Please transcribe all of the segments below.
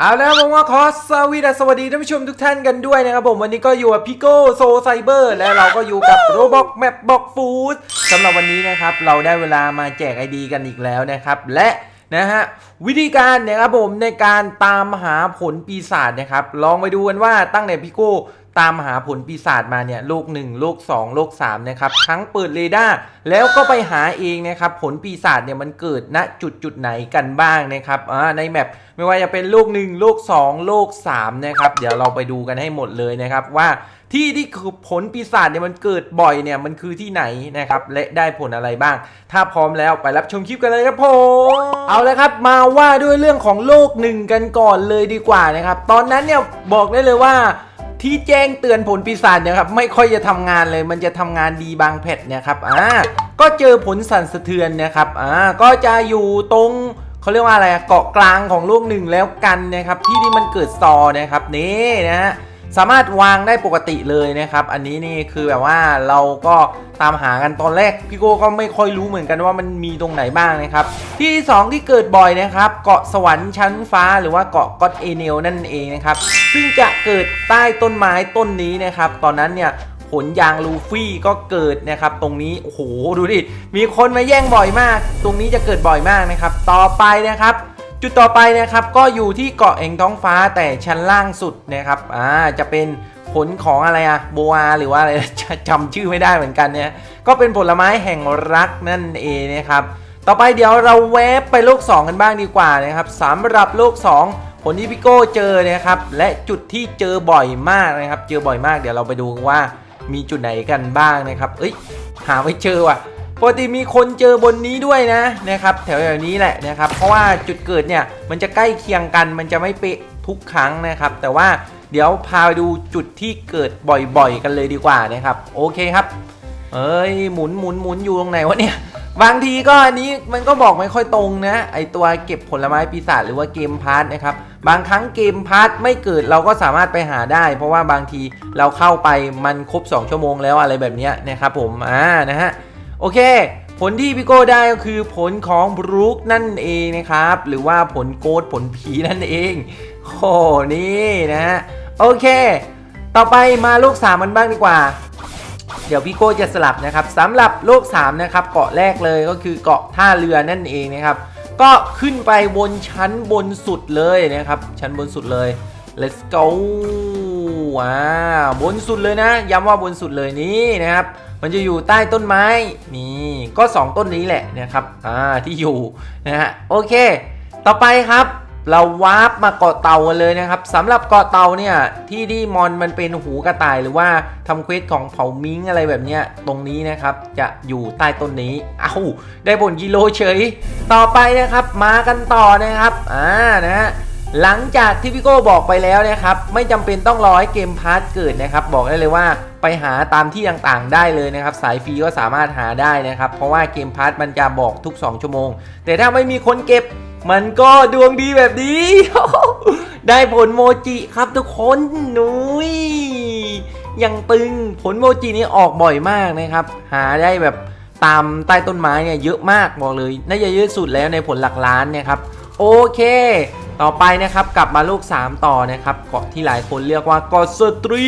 เอาแล้วผมว่าคอสวีดัสสวัสดีท่านผู้ชมทุกท่านกันด้วยนะครับผมวันนี้ก็อยู่กับพิโก้โซไซเบอร์และเราก็อยู่กับโรบอกแมปบอกฟูดสำหรับวันนี้นะครับ เราได้เวลามาแจกไอดีกันอีกแล้วนะครับ และนะฮะวิธีการนะครับผมในการตามหาผลปีศาจนะครับ ลองไปดูกันว่าตั้งแต่พิโก้ ตามหาผลปีศาจมาเนี่ยโลก1โลก2โลก3นะครับทั้งเปิดเรดาร์แล้วก็ไปหาเองนะครับผลปีศาจเนี่ยมันเกิดณจุดจุดไหนกันบ้างนะครับอ่าในแมปไม่ว่าจะเป็นโลก1โลก2โลก3นะครับเดี๋ยวเราไปดูกันให้หมดเลยนะครับว่าที่ที่คือผลปีศาจเนี่ยมันเกิดบ่อยเนี่ยมันคือที่ไหนนะครับและได้ผลอะไรบ้าง ถ้าพร้อมแล้วไปรับชมคลิปกันเลยครับผมเอาละครับมาว่าด้วยเรื่องของโลกหนึ่งกันก่อนเลยดีกว่านะครับ ตอนนั้นเนี่ยบอกได้เลยว่า ที่แจ้งเตือนผลปีศาจเนี่ยครับไม่ค่อยจะทำงานเลย มันจะทำงานดีบางแพทเนี่ยครับอ่าก็เจอผลสั่นสะเทือนนะครับอ่าก็จะอยู่ตรงเขาเรียกว่าอะไรเกาะกลางของโลกหนึ่งแล้วกันนะครับที่ที่มันเกิดซอนะครับนี่นะฮะ สามารถวางได้ปกติเลยนะครับ อันนี้นี่คือแบบว่าเราก็ตามหากันตอนแรกพี่โก้ก็ไม่ค่อยรู้เหมือนกันว่ามันมีตรงไหนบ้างนะครับ ที่สองที่เกิดบ่อยนะครับ เกาะสวรรค์ชั้นฟ้าหรือว่าเกาะก็อตเอเนลนั่นเองนะครับ ซึ่งจะเกิดใต้ต้นไม้ต้นนี้นะครับ ตอนนั้นเนี่ยผลยางลูฟี่ก็เกิดนะครับ ตรงนี้โอ้โหดูดิมีคนมาแย่งบ่อยมาก ตรงนี้จะเกิดบ่อยมากนะครับ ต่อไปนะครับ จุดต่อไปนะครับก็อยู่ที่เกาะแห่งท้องฟ้าแต่ชั้นล่างสุดนะครับอ่าจะเป็นผลของอะไรอะโบอาหรือว่าอะไรจำชื่อไม่ได้เหมือนกันเนี่ยก็เป็นผลไม้แห่งรักนั่นเองนะครับต่อไปเดี๋ยวเราแวบไปโลก 2 กันบ้างดีกว่านะครับสำหรับโลก 2 ผลที่พี่โก้เจอนะครับและจุดที่เจอบ่อยมากนะครับ เจอบ่อยมากเดี๋ยวเราไปดูว่ามีจุดไหนกันบ้างนะครับ เอ้ยหาไม่เจอว่ะ ปกติมีคนเจอบนนี้ด้วยนะนะครับแถวๆนี้แหละนะครับ เพราะว่าจุดเกิดเนี่ยมันจะใกล้เคียงกันมันจะไม่เป๊ะทุกครั้งนะครับ แต่ว่าเดี๋ยวพาไปดูจุดที่เกิดบ่อยๆ กันเลยดีกว่านะครับ โอเคครับ เอ้ยหมุนหมุนหมุนอยู่ตรงไหนวะเนี่ยบางทีก็อันนี้มันก็บอกไม่ค่อยตรงนะ ไอตัวเก็บผลไม้ปีศาจหรือว่าเกมพาร์ทนะครับบางครั้งเกมพาร์ทไม่เกิดเราก็สามารถไปหาได้ เพราะว่าบางทีเราเข้าไปมันครบ 2 ชั่วโมงแล้วอะไรแบบนี้นะครับผมอ่านะฮะ โอเค ผลที่พี่โก้ได้ก็คือผลของบรูคนั่นเองนะครับ หรือว่าผลโกดผลผีนั่นเองโอ้นี่นะฮะโอเค ต่อไปมาลูกสามมันบ้างดีกว่า เดี๋ยวพี่โก้จะสลับนะครับสำหรับโลก3นะครับเกาะแรกเลยก็คือเกาะท่าเรือนั่นเองนะครับ ก็ขึ้นไปบนชั้นบนสุดเลยนะครับ ชั้นบนสุดเลย let's go ว้าบนสุดเลยนะ ย้ำว่าบนสุดเลยนี่นะครับ มันจะอยู่ใต้ต้นไม้นี่ก็ 2 ต้นนี้แหละนะครับอ่าที่อยู่นะฮะโอเค ต่อไปครับ เราวาร์ปมาเกาะเต่ากันเลยนะครับสำหรับเกาะเต่าเนี่ยที่ดีมอนมันเป็นหูกระต่ายหรือว่าทำเควสของเผ่ามิงอะไรแบบเนี้ยตรงนี้นะครับจะอยู่ใต้ต้นนี้เอ้าได้ผลกิโลเฉย ต่อไปนะครับมากันต่อนะครับอ่านะฮะ หลังจากที่พี่โก้บอกไปแล้วนะครับ ไม่จำเป็นต้องรอให้เกมพาร์ทเกิดนะครับ บอกได้เลยว่าไปหาตามที่ต่างๆ ได้เลยนะครับ สายฟรีก็สามารถหาได้นะครับ เพราะว่าเกมพาร์ทมันจะบอกทุก 2 ชั่วโมง แต่ถ้าไม่มีคนเก็บ มันก็ดวงดีแบบนี้ ได้ผลโมจิครับทุกคนนุ้ยยังตึงผลโมจินี่ออกบ่อยมากนะครับ หาได้แบบตามใต้ต้นไม้เนี่ยเยอะมากบอกเลยน่าจะเยอะสุดแล้วในผลหลักล้านเนะครับ โอเค ต่อไปนะครับกลับมาลูก 3 ต่อนะครับเกาะที่หลายคนเรียกว่าเกาะสตรี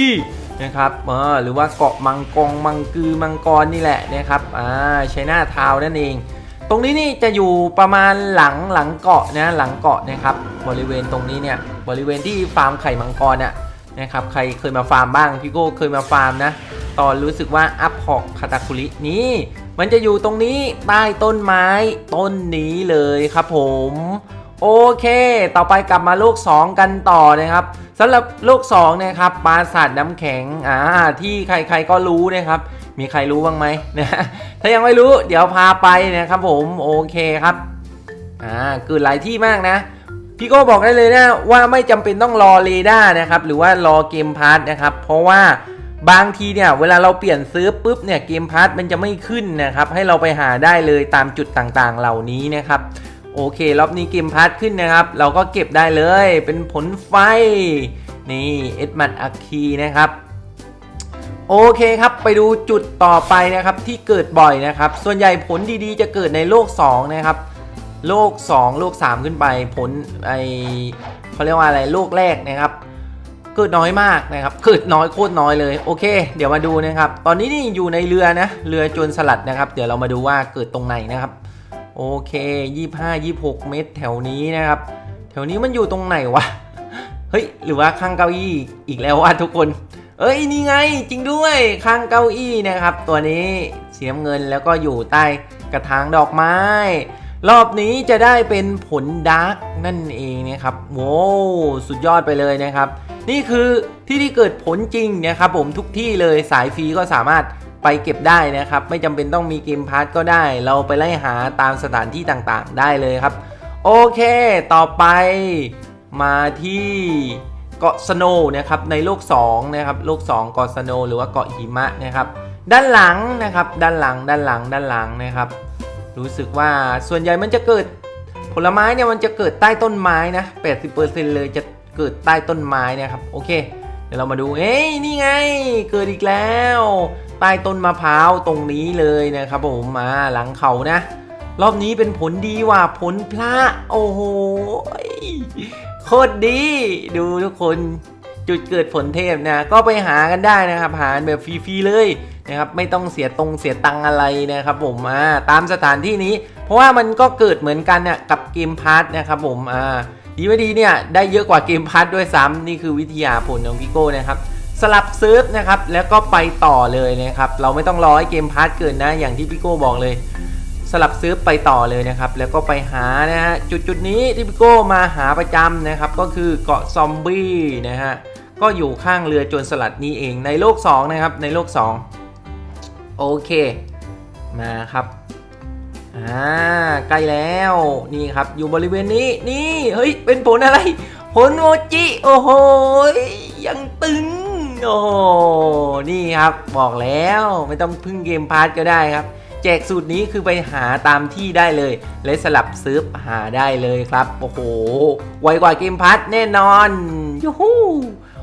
นะครับเออหรือว่าเกาะมังกรมังกือมังกรนี่แหละนะครับอ่าช้หน้าทาวน์นั่นเอง ตรงนี้นี่จะอยู่ประมาณหลังหลังเกาะนะหลังเกาะนะครับบริเวณตรงนี้เนี่ยบริเวณที่ฟาร์มไข่มังกรน่ะนะครับใครเคยมาฟาร์มบ้างพี่โก้เคยมาฟาร์มนะตอนรู้สึกว่าอัพฮอกคาตาคุรินี่มันจะอยู่ตรงนี้ใต้ต้นไม้ต้นนี้เลยครับผม โอเค ต่อไปกลับมาโลก2 กันต่อนะครับสำหรับโลก2นะครับปราสาทน้ำแข็งอ่าที่ใครๆก็รู้นะครับ มีใครรู้บ้างไหมนะถ้ายังไม่รู้เดี๋ยวพาไปนะครับผมโอเคครับอ่าเกิดหลายที่มากนะ พี่โก้บอกได้เลยนะว่าไม่จำเป็นต้องรอเรดาร์นะครับ หรือว่ารอเกมพาร์ทนะครับ เพราะว่าบางทีเนี่ยเวลาเราเปลี่ยนซื้อปุ๊บเนี่ยเกมพาร์ทมันจะไม่ขึ้นนะครับ ให้เราไปหาได้เลยตามจุดต่างๆ เหล่านี้นะครับ โอเครอบนี้เกมพาร์ขึ้นนะครับ เราก็เก็บได้เลยเป็นผลไฟ นี่เอ็ดมันอัคคีนะครับ โอเคครับไปดูจุดต่อไปนะครับที่เกิดบ่อยนะครับ ส่วนใหญ่ผลดีๆ จะเกิดในโลก 2 นะครับ โลก 2 โลก 3 ขึ้นไปผลไอเขาเรียกว่าอะไรโลกแรกนะครับเกิดน้อยมากนะครับเกิดน้อยโคตรน้อยเลยโอเค เดี๋ยวมาดูนะครับ ตอนนี้นี่อยู่ในเรือนะเรือโจรสลัดนะครับ เดี๋ยวเรามาดูว่าเกิดตรงไหนนะครับ โอเค 25 26 เมตรแถวนี้นะครับ แถวนี้มันอยู่ตรงไหนวะ เฮ้ย หรือว่าข้างเก้าอี้อีกแล้ววะทุกคน เอ้ย นี่ไง จริงด้วย ข้างเก้าอี้นะครับ ตัวนี้สีน้ำเงินแล้วก็อยู่ใต้กระถางดอกไม้ รอบนี้จะได้เป็นผลดาร์กนั่นเองนะครับ โว้วสุดยอดไปเลยนะครับ นี่คือที่ที่เกิดผลจริงนะครับผมทุกที่เลยสายฟรีก็สามารถ ไปเก็บได้นะครับ ไม่จำเป็นต้องมีเกมพาร์ทก็ได้ เราไปไล่หาตามสถานที่ต่างๆ ได้เลยครับ โอเค ต่อไปมาที่เกาะสโนนะครับในโลก2นะครับโลก2เกาะสโนหรือว่าเกาะหิมะนะครับ ด้านหลังนะครับ ด้านหลังด้านหลังด้านหลังนะครับ รู้สึกว่าส่วนใหญ่มันจะเกิดผลไม้เนี่ยมันจะเกิดใต้ต้นไม้นะ80%เลยจะเกิดใต้ต้นไม้นะครับโอเค ดี๋ยวเรามาดู เอ้ยนี่ไง เกิดอีกแล้ว ใต้ต้นมะพร้าวตรงนี้เลยนะครับผมมาหลังเขานะ รอบนี้เป็นผลดีว่ะผลพระโอ้โหโคตรดี ดูทุกคนจุดเกิดผลเทพนะ ก็ไปหากันได้นะครับ หาแบบฟรีๆเลยนะครับ ไม่ต้องเสียตรงเสียตังอะไรนะครับ ผมอ่าตามสถานที่นี้ เพราะว่ามันก็เกิดเหมือนกันเนี่ยกับเกมพาร์ทนะครับ ผมอ่า ดีไม่ดีเนี่ยได้เยอะกว่าเกมพาร์ทด้วยซ้ำนี่คือวิทยาผลของพี่โก้นะครับสลับเซิร์ฟนะครับแล้วก็ไปต่อเลยนะครับเราไม่ต้องรอให้เกมพาร์ทเกินนะอย่างที่พี่โก้บอกเลย สลับซื้อไปต่อเลยนะครับแล้วก็ไปหานะฮะจุดจุดนี้ที่พี่โก้มาหาประจำนะครับก็คือเกาะซอมบี้นะฮะก็อยู่ข้างเรือโจรสลัดนี้เองในโลก2นะครับในโลก 2 โอเคมาครับ อ่าใกล้แล้วนี่ครับอยู่บริเวณนี้นี่เฮ้ยเป็นผลอะไร ผลโมจิโอ้โหยังตึงโอ้โหนี่ครับบอกแล้วไม่ต้องพึ่งเกมพาร์ทก็ได้ครับ แจกสูตรนี้คือไปหาตามที่ได้เลย และสลับซื้อหาได้เลยครับ โอ้โหไวกว่าเกมพัทแน่นอนยูฮู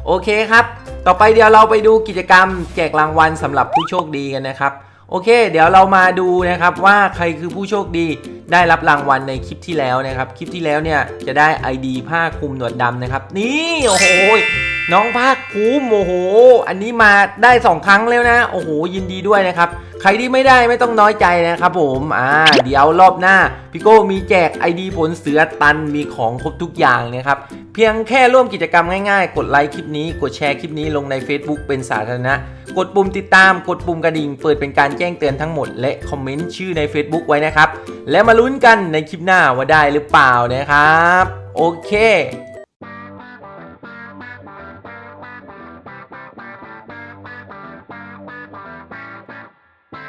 โอเคครับ ต่อไปเดี๋ยวเราไปดูกิจกรรม แจกรางวัลสำหรับผู้โชคดีกันนะครับ โอเค เดี๋ยวเรามาดูนะครับว่าใครคือผู้โชคดีได้รับรางวัลในคลิปที่แล้วนะครับ คลิปที่แล้วเนี่ยจะได้ ID ผ้าคลุมหนวดดำนะครับ นี่ โอ้โห น้องภาคภูมิโอ้โห อันนี้มาได้ 2 ครั้งแล้วนะ โอ้โห ยินดีด้วยนะครับ ใครที่ไม่ได้ไม่ต้องน้อยใจนะครับผม อ่า เดี๋ยวรอบหน้า พี่โก้มีแจก ID ผลเสือตัน มีของครบทุกอย่างนะครับ เพียงแค่ร่วมกิจกรรมง่ายๆ กดไลค์คลิปนี้ กดแชร์คลิปนี้ลงใน Facebook เป็นสาธารณะ กดปุ่มติดตาม กดปุ่มกระดิ่ง เปิดเป็นการแจ้งเตือนทั้งหมด และคอมเมนต์ชื่อใน Facebook ไว้นะครับ แล้วมาลุ้นกันในคลิปหน้าว่าได้หรือเปล่านะครับ โอเค